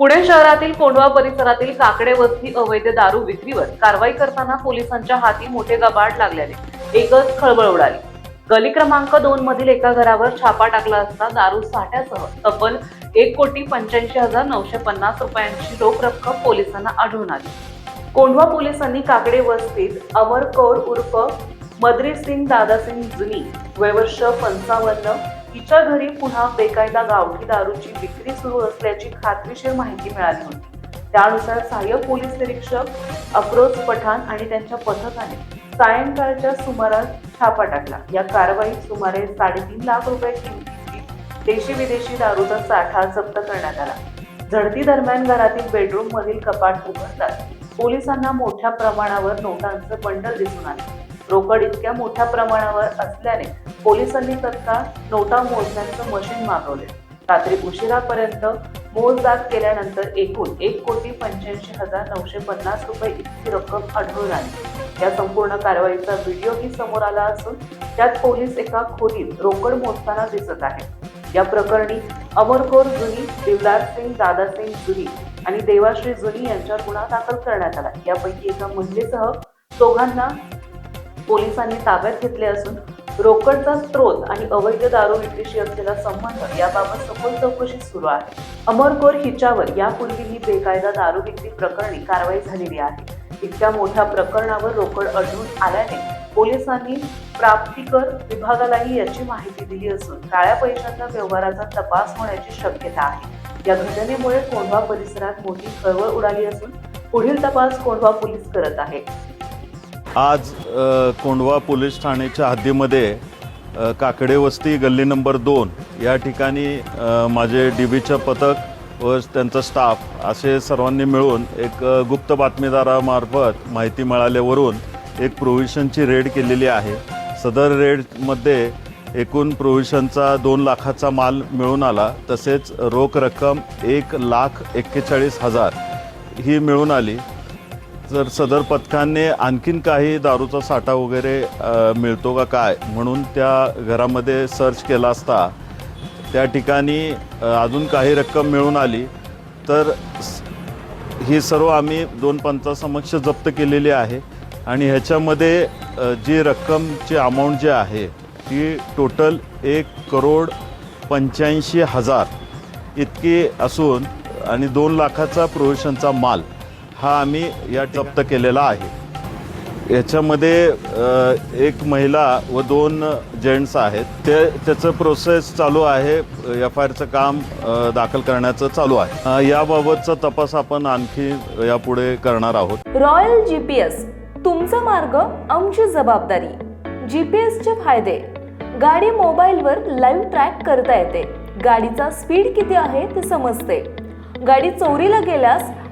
पुणे शहरातील कोंढवा परिसरातील काकडे वस्ती अवैध दारू विक्रीवर कारवाई करताना पोलिसांच्या हाती मोठे गबाड लागल्याने एकच खळबळ उडाली. गली क्रमांक दोन मधील एका घरावर छापा टाकला असता दारू साठ्यासह तब्बल एक कोटी पंच्याऐंशी हजार नऊशे पन्नास रुपयांची रोख रक्कम पोलिसांना आढळून आली. कोंढवा पोलिसांनी काकडे वस्तीत अमर कौर उर्फ मद्री सिंग दादासिंग जुनी वयवर्ष पंचावन्न. हिच्या घरी पुन्हा बेकायदा गावठी दारूची विक्री सुरू असल्याची खात्रीशीर माहिती मिळाली होती. त्यानुसार सहाय्यक पोलीस निरीक्षक अफरोज पठाण आणि त्यांच्या पथकाने सायंकाळच्या सुमारास छापा टाकला. या कारवाईत सुमारे साडेतीन लाख रुपये किमतीची देशी विदेशी दारूचा साठा जप्त करण्यात आला. झडती दरम्यान घरातील बेडरूम मधील कपाट उघडताच पोलिसांना मोठ्या प्रमाणावर नोटांचं बंडल दिसून आलं. रोकड इतक्या मोठ्या प्रमाणावर असल्याने पोलिसांनी तत्काळ नोटा मोजण्याचं मशीन मागवले. रात्री उशिरापर्यंत मोजदाद केल्यानंतर एकूण एक कोटी पंच्याऐंशी हजार नऊशे पन्नास रुपये इतकी रक्कम आढळून आली. या संपूर्ण कारवाईचा व्हिडिओही समोर आला असून त्यात पोलीस एका खोलीत रोकड मोजताना दिसत आहे या प्रकरणी अमरकोर जुनी दिवलार सिंग दादासिंग जुनी आणि देवाश्री जुनी यांच्यावर गुन्हा दाखल करण्यात आला. यापैकी एका महिलेसह दोघांना पोलिसांनी ताब्यात घेतले असून रोकडचा स्रोत आणि अवैध दारू विक्रीशी असलेला संबंध याबाबत सखोल चौकशी सुरू आहे. अमरकोर हिच्यावर यापूर्वीही बेकायदा दारू विक्री प्रकरणी कारवाई झालेली आहे. इतक्या मोठ्या प्रकरणावर रोकड आढळून आल्याने पोलिसांनी प्राप्तिकर विभागालाही याची माहिती दिली असून काळ्या पैशाच्या व्यवहाराचा तपास होण्याची शक्यता आहे. या घटनेमुळे कोंढवा परिसरात मोठी खळबळ उडाली असून पुढील तपास कोंढवा पोलीस करत आहे. आज कोंडवा पोलीस ठाण्याच्या हद्दीमध्ये काकडे वस्ती गल्ली नंबर दोन या ठिकाणी माझे डी बीचं पथक व त्यांचा स्टाफ असे सर्वांनी मिळून एक गुप्त बातमीदारामार्फत माहिती मिळाल्यावरून एक प्रोव्हिशनची रेड केलेली आहे. सदर रेडमध्ये एकूण प्रोव्हिशनचा दोन लाखाचा माल मिळून आला. तसेच रोख रक्कम एक लाख एक्केचाळीस हजार ही मिळून आली. जर सदर पथकाने आणखीन काही दारूचा साठा वगैरे मिळतो का काय म्हणून त्या घरामध्ये सर्च केला असता त्या ठिकाणी अजून काही रक्कम मिळून आली तर ही सर्व आम्ही दोन पंचासमक्ष जप्त केलेली आहे आणि ह्याच्यामध्ये जी रक्कमची अमाऊंट जी आहे ती टोटल एक करोड पंच्याऐंशी हजार इतकी असून आणि दोन लाखाचा प्रोव्हिशनचा माल हा आम्ही या जप्त केलेला आहे. याच्यामध्ये एक महिला व दोन जेंट्स आहेत. ते त्याचं प्रोसेस चालू आहे. एफ आय आरचं काम दाखल करण्याचं चालू आहे. याबाबतचा तपास आपण आणखी यापुढे करणार आहोत. रॉयल जी पी एस तुमचा मार्ग आमची जबाबदारी. जी पी एसचे फायदे. गाडी मोबाईलवर लाईव्ह ट्रॅक करता येते. गाडीचा स्पीड किती आहे ते समजते. गाडी चोरीला गेल्यास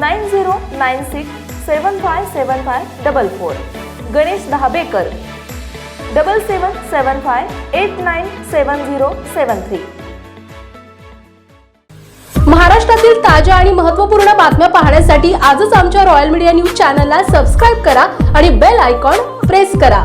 nine zero nine six seven five seven five double four Ganesh Dhabekar double seven seven five eight nine seven zero seven three महाराष्ट्रातील ताज्या आणि महत्त्वपूर्ण बातम्या पाहण्यासाठी आजच आमच्या रॉयल मीडिया न्यूज चॅनलला सबस्क्राईब करा आणि बेल आयकॉन प्रेस करा